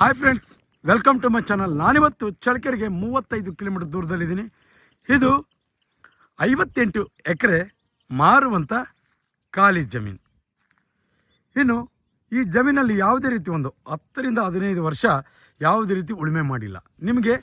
Hi friends welcome to my channel ನಾನಿವತ್ತು ಚಳಕೆರೆಗೆ ಮೂವತ್ತೈದು ಕಿಲೋಮೀಟರ್ ದೂರದಲ್ಲಿದ್ದೀನಿ. ಇದು ಐವತ್ತೆಂಟು ಎಕರೆ ಮಾರುವಂಥ ಖಾಲಿ ಜಮೀನು. ಇನ್ನು ಈ ಜಮೀನಲ್ಲಿ ಯಾವುದೇ ರೀತಿ ಒಂದು ಹತ್ತರಿಂದ ಹದಿನೈದು ವರ್ಷ ಯಾವುದೇ ರೀತಿ ಉಳುಮೆ ಮಾಡಿಲ್ಲ. ನಿಮಗೆ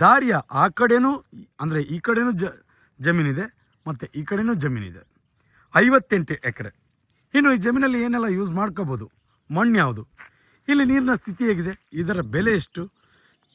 ದಾರಿಯ ಆ ಕಡೆನೂ, ಅಂದರೆ ಈ ಕಡೆನೂ ಜ, ಜಮೀನಿದೆ, ಮತ್ತು ಈ ಕಡೆನೂ ಜಮೀನಿದೆ. ಐವತ್ತೆಂಟು ಎಕರೆ. ಇನ್ನು ಈ ಜಮೀನಲ್ಲಿ ಏನೆಲ್ಲ ಯೂಸ್ ಮಾಡ್ಕೋಬೋದು? ಮಣ್ಣು ಯಾವುದು? ಇಲ್ಲಿ ನೀರಿನ ಸ್ಥಿತಿ ಹೇಗಿದೆ? ಇದರ ಬೆಲೆ ಎಷ್ಟು?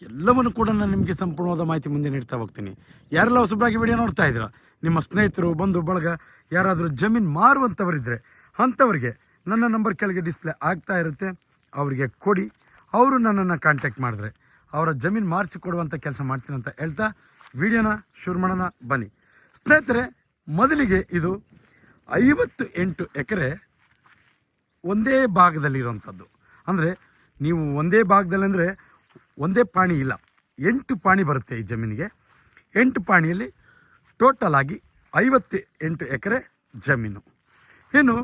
ಎಲ್ಲವನ್ನು ಕೂಡ ನಾನು ನಿಮಗೆ ಸಂಪೂರ್ಣವಾದ ಮಾಹಿತಿ ಮುಂದೆ ನೀಡ್ತಾ ಹೋಗ್ತೀನಿ. ಯಾರೆಲ್ಲ ಹೊಸಬರಾಗಿ ವಿಡಿಯೋ ನೋಡ್ತಾ ಇದ್ದೀರಾ? ನಿಮ್ಮ ಸ್ನೇಹಿತರು, ಬಂಧು, ಬಳಗ, ಯಾರಾದರೂ ಜಮೀನು ಮಾರುವಂಥವರಿದ್ದರೆ ಅಂಥವ್ರಿಗೆ ನನ್ನ ನಂಬರ್ ಕೆಳಗೆ ಡಿಸ್ಪ್ಲೇ ಆಗ್ತಾ ಇರುತ್ತೆ. ಅವರಿಗೆ ಕೊಡಿ. ಅವರು ನನ್ನನ್ನು ಕಾಂಟ್ಯಾಕ್ಟ್ ಮಾಡಿದ್ರೆ ಅವರ ಜಮೀನು ಮಾರಿಸಿ ಕೊಡುವಂಥ ಕೆಲಸ ಮಾಡ್ತೀನಿ ಅಂತ ಹೇಳ್ತಾ ವಿಡಿಯೋನ ಶುರು ಮಾಡೋಣ, ಬನ್ನಿ. ಸ್ನೇಹಿತರೆ, ಮೊದಲಿಗೆ ಇದು ಐವತ್ತು ಎಂಟು ಎಕರೆ ಒಂದೇ ಭಾಗದಲ್ಲಿರುವಂಥದ್ದು ಅಂದರೆ ನೀವು ಒಂದೇ ಭಾಗದಲ್ಲಿ ಅಂದರೆ ಒಂದೇ ಪಾಣಿ ಇಲ್ಲ, ಎಂಟು ಪಾಣಿ ಬರುತ್ತೆ ಈ ಜಮೀನಿಗೆ. ಎಂಟು ಪಾಣಿಯಲ್ಲಿ ಟೋಟಲ್ ಆಗಿ ಐವತ್ತು ಎಂಟು ಎಕರೆ ಜಮೀನು. ಇನ್ನು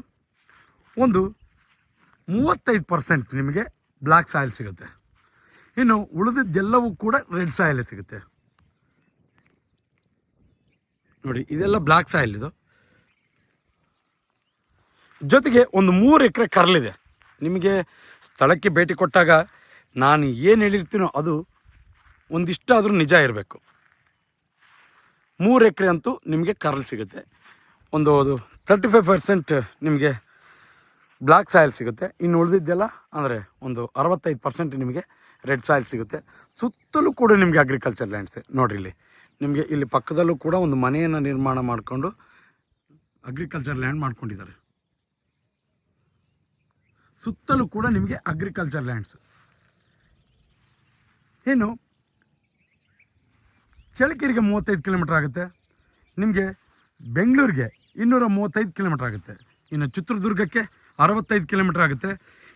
ಒಂದು ಮೂವತ್ತೈದು ಪರ್ಸೆಂಟ್ ನಿಮಗೆ ಬ್ಲ್ಯಾಕ್ ಸಾಯಿಲ್ ಸಿಗುತ್ತೆ. ಇನ್ನು ಉಳಿದಿದ್ದೆಲ್ಲವೂ ಕೂಡ ರೆಡ್ ಸಾಯಿಲ್ ಸಿಗುತ್ತೆ. ನೋಡಿ, ಇದೆಲ್ಲ ಬ್ಲ್ಯಾಕ್ ಸಾಯಿಲ್ ಇದು. ಜೊತೆಗೆ ಒಂದು ಮೂರು ಎಕರೆ ಕರ್ಲಿದೆ ನಿಮಗೆ ಸ್ಥಳಕ್ಕೆ ಭೇಟಿ ಕೊಟ್ಟಾಗ ನಾನು ಏನು ಹೇಳಿರ್ತೀನೋ ಅದು ಒಂದಿಷ್ಟಾದರೂ ನಿಜ ಇರಬೇಕು. ಮೂರು ಎಕರೆ ಅಂತೂ ನಿಮಗೆ ಕರ್ಲ್ ಸಿಗುತ್ತೆ. ಒಂದು ಅದು ತರ್ಟಿ ಫೈವ್ ಪರ್ಸೆಂಟ್ ನಿಮಗೆ ಬ್ಲ್ಯಾಕ್ ಸಾಯಿಲ್ ಸಿಗುತ್ತೆ. ಇನ್ನು ಉಳಿದಿದ್ದೆಲ್ಲ ಅಂದರೆ ಒಂದು ಅರವತ್ತೈದು ಪರ್ಸೆಂಟ್ ನಿಮಗೆ ರೆಡ್ ಸಾಯಿಲ್ ಸಿಗುತ್ತೆ. ಸುತ್ತಲೂ ಕೂಡ ನಿಮಗೆ ಅಗ್ರಿಕಲ್ಚರ್ ಲ್ಯಾಂಡ್ಸ್ ನೋಡಿರಿ ಇಲ್ಲಿ. ನಿಮಗೆ ಇಲ್ಲಿ ಪಕ್ಕದಲ್ಲೂ ಕೂಡ ಒಂದು ಮನೆಯನ್ನು ನಿರ್ಮಾಣ ಮಾಡಿಕೊಂಡು ಅಗ್ರಿಕಲ್ಚರ್ ಲ್ಯಾಂಡ್ ಮಾಡ್ಕೊಂಡಿದ್ದಾರೆ. ಸುತ್ತಲೂ ಕೂಡ ನಿಮಗೆ ಅಗ್ರಿಕಲ್ಚರ್ ಲ್ಯಾಂಡ್ಸ್ ಏನು ಚಳ್ಳಕೆರೆಗೆ ಮೂವತ್ತೈದು ಕಿಲೋಮೀಟ್ರ್ ಆಗುತ್ತೆ. ನಿಮಗೆ ಬೆಂಗಳೂರಿಗೆ ಇನ್ನೂರ ಮೂವತ್ತೈದು ಕಿಲೋಮೀಟ್ರ್ ಆಗುತ್ತೆ. ಇನ್ನು ಚಿತ್ರದುರ್ಗಕ್ಕೆ ಅರವತ್ತೈದು ಕಿಲೋಮೀಟ್ರ್ ಆಗುತ್ತೆ.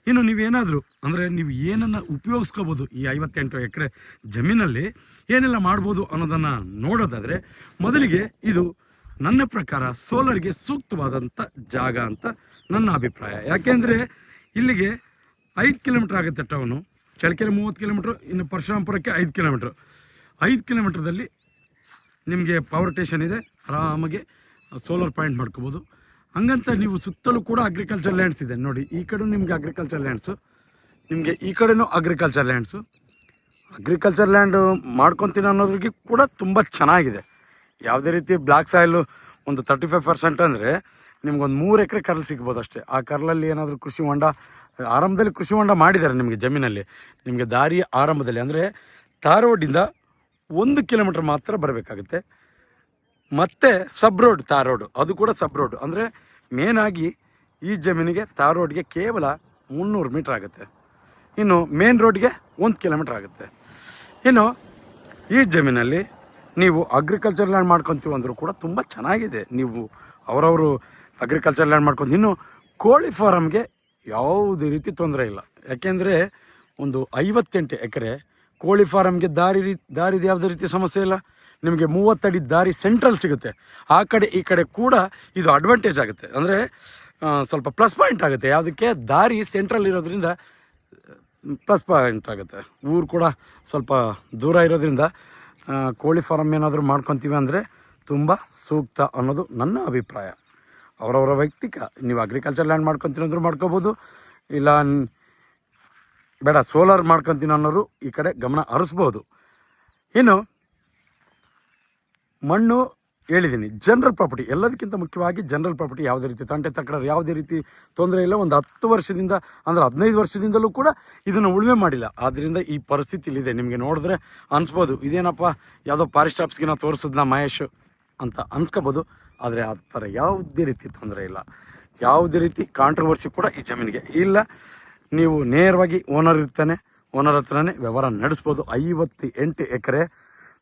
ಇನ್ನು ನೀವೇನಾದರೂ ಅಂದರೆ ನೀವು ಏನನ್ನು ಉಪಯೋಗಿಸ್ಕೋಬೋದು ಈ ಐವತ್ತೆಂಟು ಎಕರೆ ಜಮೀನಲ್ಲಿ ಏನೆಲ್ಲ ಮಾಡ್ಬೋದು ಅನ್ನೋದನ್ನು ನೋಡೋದಾದರೆ ಮೊದಲಿಗೆ ಇದು ನನ್ನ ಪ್ರಕಾರ ಸೋಲರ್ಗೆ ಸೂಕ್ತವಾದಂಥ ಜಾಗ ಅಂತ ನನ್ನ ಅಭಿಪ್ರಾಯ. ಯಾಕೆಂದರೆ ಇಲ್ಲಿಗೆ ಐದು ಕಿಲೋಮೀಟ್ರ್ ಆಗುತ್ತೆ ಟೌನು ಚಳ್ಳಕೆರೆ ಮೂವತ್ತು ಕಿಲೋಮೀಟ್ರು, ಇನ್ನು ಪರಶುರಾಮಪುರಕ್ಕೆ ಐದು ಕಿಲೋಮೀಟ್ರ್. ಐದು ಕಿಲೋಮೀಟ್ರದಲ್ಲಿ ನಿಮಗೆ ಪವರ್ ಟೇಷನ್ ಇದೆ. ಆರಾಮಾಗಿ ಸೋಲಾರ್ ಪಾಯಿಂಟ್ ಮಾಡ್ಕೋಬೋದು. ಹಂಗಂತ ನೀವು ಸುತ್ತಲೂ ಕೂಡ ಅಗ್ರಿಕಲ್ಚರ್ ಲ್ಯಾಂಡ್ಸ್ ಇದೆ. ನೋಡಿ, ಈ ಕಡೆ ನಿಮಗೆ ಅಗ್ರಿಕಲ್ಚರ್ ಲ್ಯಾಂಡ್ಸು ನಿಮಗೆ ಈ ಕಡೆನೂ ಅಗ್ರಿಕಲ್ಚರ್ ಲ್ಯಾಂಡ್ಸು ಅಗ್ರಿಕಲ್ಚರ್ ಲ್ಯಾಂಡ್ ಮಾಡ್ಕೊತೀನಿ ಅನ್ನೋದ್ರಿಗೆ ಕೂಡ ತುಂಬ ಚೆನ್ನಾಗಿದೆ. ಯಾವುದೇ ರೀತಿ ಬ್ಲ್ಯಾಕ್ ಸಾಯಿಲು ಒಂದು ತರ್ಟಿ ಫೈವ್ ಪರ್ಸೆಂಟ್ ಅಂದರೆ ನಿಮ್ಗೊಂದು ಮೂರು ಎಕರೆ ಕರ್ಲ್ ಸಿಗ್ಬೋದು ಅಷ್ಟೇ. ಆ ಕರ್ಲಲ್ಲಿ ಏನಾದರೂ ಕೃಷಿ ಹೊಂಡ, ಆರಂಭದಲ್ಲಿ ಕೃಷಿ ಹೊಂಡ ಮಾಡಿದ್ದಾರೆ ನಿಮಗೆ ಜಮೀನಲ್ಲಿ. ನಿಮಗೆ ದಾರಿ ಆರಂಭದಲ್ಲಿ ಅಂದರೆ ತಾರೋಡಿಂದ ಒಂದು ಕಿಲೋಮೀಟ್ರ್ ಮಾತ್ರ ಬರಬೇಕಾಗುತ್ತೆ. ಮತ್ತು ಸಬ್ ರೋಡ್ ತಾರೋಡು ರೋಡ್, ಅದು ಕೂಡ ಸಬ್ ರೋಡ್. ಅಂದರೆ ಮೇನಾಗಿ ಈ ಜಮೀನಿಗೆ ತಾರೋಡ್ಗೆ ರೋಡ್ಗೆ ಕೇವಲ ಮುನ್ನೂರು ಮೀಟ್ರ್ ಆಗುತ್ತೆ. ಇನ್ನು ಮೇನ್ ರೋಡ್ಗೆ ಒಂದು ಕಿಲೋಮೀಟ್ರ್ ಆಗುತ್ತೆ. ಇನ್ನು ಈ ಜಮೀನಲ್ಲಿ ನೀವು ಅಗ್ರಿಕಲ್ಚರ್ ಲ್ಯಾಂಡ್ ಮಾಡ್ಕೊತೀವಿ ಕೂಡ ತುಂಬ ಚೆನ್ನಾಗಿದೆ. ನೀವು ಅವರವರು ಅಗ್ರಿಕಲ್ಚರ್ ಲ್ಯಾಂಡ್ ಮಾಡ್ಕೊಂಡು ಇನ್ನು ಕೋಳಿ ಫಾರಮ್ಗೆ ಯಾವುದೇ ರೀತಿ ತೊಂದರೆ ಇಲ್ಲ. ಯಾಕೆಂದರೆ ಒಂದು ಐವತ್ತೆಂಟು ಎಕರೆ ಕೋಳಿ ಫಾರಮ್ಗೆ ದಾರಿ ರೀ, ದಾರಿದು ಯಾವುದೇ ರೀತಿ ಸಮಸ್ಯೆ ಇಲ್ಲ. ನಿಮಗೆ ಮೂವತ್ತಡಿ ದಾರಿ ಸೆಂಟ್ರಲ್ ಸಿಗುತ್ತೆ. ಆ ಕಡೆ ಈ ಕಡೆ ಕೂಡ ಇದು ಅಡ್ವಾಂಟೇಜ್ ಆಗುತ್ತೆ. ಅಂದರೆ ಸ್ವಲ್ಪ ಪ್ಲಸ್ ಪಾಯಿಂಟ್ ಆಗುತ್ತೆ. ಯಾವುದಕ್ಕೆ? ದಾರಿ ಸೆಂಟ್ರಲ್ ಇರೋದ್ರಿಂದ ಪ್ಲಸ್ ಪಾಯಿಂಟ್ ಆಗುತ್ತೆ. ಊರು ಕೂಡ ಸ್ವಲ್ಪ ದೂರ ಇರೋದ್ರಿಂದ ಕೋಳಿ ಫಾರಮ್ ಏನಾದರೂ ಮಾಡ್ಕೊತೀವಿ ಅಂದರೆ ತುಂಬ ಸೂಕ್ತ ಅನ್ನೋದು ನನ್ನ ಅಭಿಪ್ರಾಯ. ಅವರವರ ವೈಯಕ್ತಿಕ. ನೀವು ಅಗ್ರಿಕಲ್ಚರ್ ಲ್ಯಾಂಡ್ ಮಾಡ್ಕೊತೀನಿ ಅಂದರೂ ಮಾಡ್ಕೋಬೋದು. ಇಲ್ಲ ಬೇಡ ಸೋಲಾರ್ ಮಾಡ್ಕೊತೀನಿ ಅನ್ನೋರು ಈ ಕಡೆ ಗಮನ ಹರಿಸ್ಬೋದು. ಇನ್ನು, ಮಣ್ಣು ಹೇಳಿದ್ದೀನಿ ಜನರಲ್ ಪ್ರಾಪರ್ಟಿ ಎಲ್ಲದಕ್ಕಿಂತ ಮುಖ್ಯವಾಗಿ ಜನರಲ್ ಪ್ರಾಪರ್ಟಿ ಯಾವುದೇ ರೀತಿ ತಂಟೆ ತಕರಾರು ಯಾವುದೇ ರೀತಿ ತೊಂದರೆ ಇಲ್ಲ. ಒಂದು ಹತ್ತು ವರ್ಷದಿಂದ ಅಂದರೆ ಹದಿನೈದು ವರ್ಷದಿಂದಲೂ ಕೂಡ ಇದನ್ನು ಉಳುಮೆ ಮಾಡಿಲ್ಲ. ಆದ್ದರಿಂದ ಈ ಪರಿಸ್ಥಿತಿಲಿದೆ. ನಿಮಗೆ ನೋಡಿದ್ರೆ ಅನಿಸ್ಬೋದು. ಇದೇನಪ್ಪ? ಯಾವುದೋ ಫಾರೆಸ್ಟ್ ಆಫ್ಸ್ಗಿನ ತೋರಿಸಿದ್ನ ಮಹೇಶ್ ಅಂತ ಅನ್ಸ್ಕೋಬೋದು. ಆದರೆ ಆ ಥರ ಯಾವುದೇ ರೀತಿ ತೊಂದರೆ ಇಲ್ಲ. ಯಾವುದೇ ರೀತಿ ಕಾಂಟ್ರವರ್ಸಿ ಕೂಡ ಈ ಜಮೀನಿಗೆ ಇಲ್ಲ. ನೀವು ನೇರವಾಗಿ ಓನರ್ ಇರ್ತಾನೆ ಓನರ್ ಹತ್ರನೇ ವ್ಯವಹಾರ ನಡೆಸ್ಬೋದು. ಐವತ್ತು ಎಂಟು ಎಕರೆ.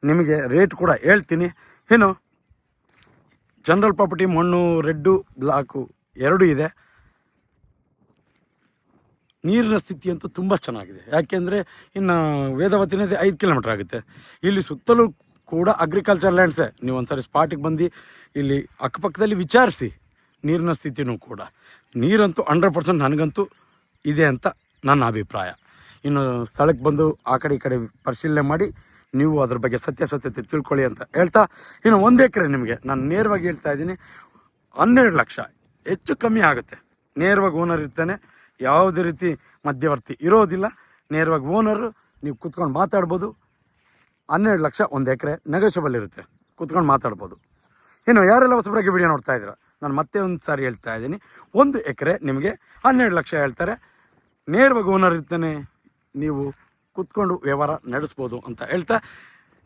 ನಿಮಗೆ ರೇಟ್ ಕೂಡ ಹೇಳ್ತೀನಿ. ಏನು ಜನರಲ್ ಪ್ರಾಪರ್ಟಿ ಮಣ್ಣು ರೆಡ್ಡು ಬ್ಲಾಕು ಎರಡು ಇದೆ. ನೀರಿನ ಸ್ಥಿತಿ ಅಂತೂ ತುಂಬ ಚೆನ್ನಾಗಿದೆ. ಯಾಕೆಂದರೆ ಇನ್ನು ವೇದವತಿ ನದಿ ಐದು ಕಿಲೋಮೀಟ್ರ್ ಆಗುತ್ತೆ. ಇಲ್ಲಿ ಸುತ್ತಲೂ ಕೂಡ ಅಗ್ರಿಕಲ್ಚರ್ ಲ್ಯಾಂಡ್ಸೇ ನೀವು ಒಂದ್ಸರಿ ಸ್ಪಾಟಿಗೆ ಬಂದು ಇಲ್ಲಿ ಅಕ್ಕಪಕ್ಕದಲ್ಲಿ ವಿಚಾರಿಸಿ, ನೀರಿನ ಸ್ಥಿತಿನೂ ಕೂಡ. ನೀರಂತೂ ಹಂಡ್ರೆಡ್ ಪರ್ಸೆಂಟ್ ನನಗಂತೂ ಇದೆ ಅಂತ ನನ್ನ ಅಭಿಪ್ರಾಯ. ಇನ್ನು ಸ್ಥಳಕ್ಕೆ ಬಂದು ಆ ಕಡೆ ಈ ಕಡೆ ಪರಿಶೀಲನೆ ಮಾಡಿ, ನೀವು ಅದ್ರ ಬಗ್ಗೆ ಸತ್ಯಾಸತ್ಯತೆ ತಿಳ್ಕೊಳ್ಳಿ ಅಂತ ಹೇಳ್ತಾ, ಇನ್ನು ಒಂದು ಎಕರೆ ನಿಮಗೆ ನಾನು ನೇರವಾಗಿ ಹೇಳ್ತಾ ಇದ್ದೀನಿ, ಹನ್ನೆರಡು ಲಕ್ಷ. ಹೆಚ್ಚು ಕಮ್ಮಿ ಆಗುತ್ತೆ. ನೇರವಾಗಿ ಓನರ್ ಇರ್ತಾನೆ, ಯಾವುದೇ ರೀತಿ ಮಧ್ಯವರ್ತಿ ಇರೋದಿಲ್ಲ. ನೇರವಾಗಿ ಓನರು ನೀವು ಕೂತ್ಕೊಂಡು ಮಾತಾಡ್ಬೋದು. ಹನ್ನೆರಡು ಲಕ್ಷ ಒಂದು ಎಕರೆ ನೆಗೋಷಿಯಬಲ್ ಇರುತ್ತೆ ಕುತ್ಕೊಂಡು ಮಾತಾಡ್ಬೋದು. ಇನ್ನು ಯಾರೆಲ್ಲ ಹೊಸಬ್ರಾಗಿ ವಿಡಿಯೋ ನೋಡ್ತಾ ಇದ್ದೀರಾ? ನಾನು ಮತ್ತೆ ಒಂದು ಸಾರಿ ಹೇಳ್ತಾ ಇದ್ದೀನಿ. ಒಂದು ಎಕರೆ ನಿಮಗೆ ಹನ್ನೆರಡು ಲಕ್ಷ ಹೇಳ್ತಾರೆ. ನೇರವಾಗಿ ಓನರ್ ಇರ್ತಾನೆ. ನೀವು ಕುತ್ಕೊಂಡು ವ್ಯವಹಾರ ನಡೆಸ್ಬೋದು ಅಂತ ಹೇಳ್ತಾ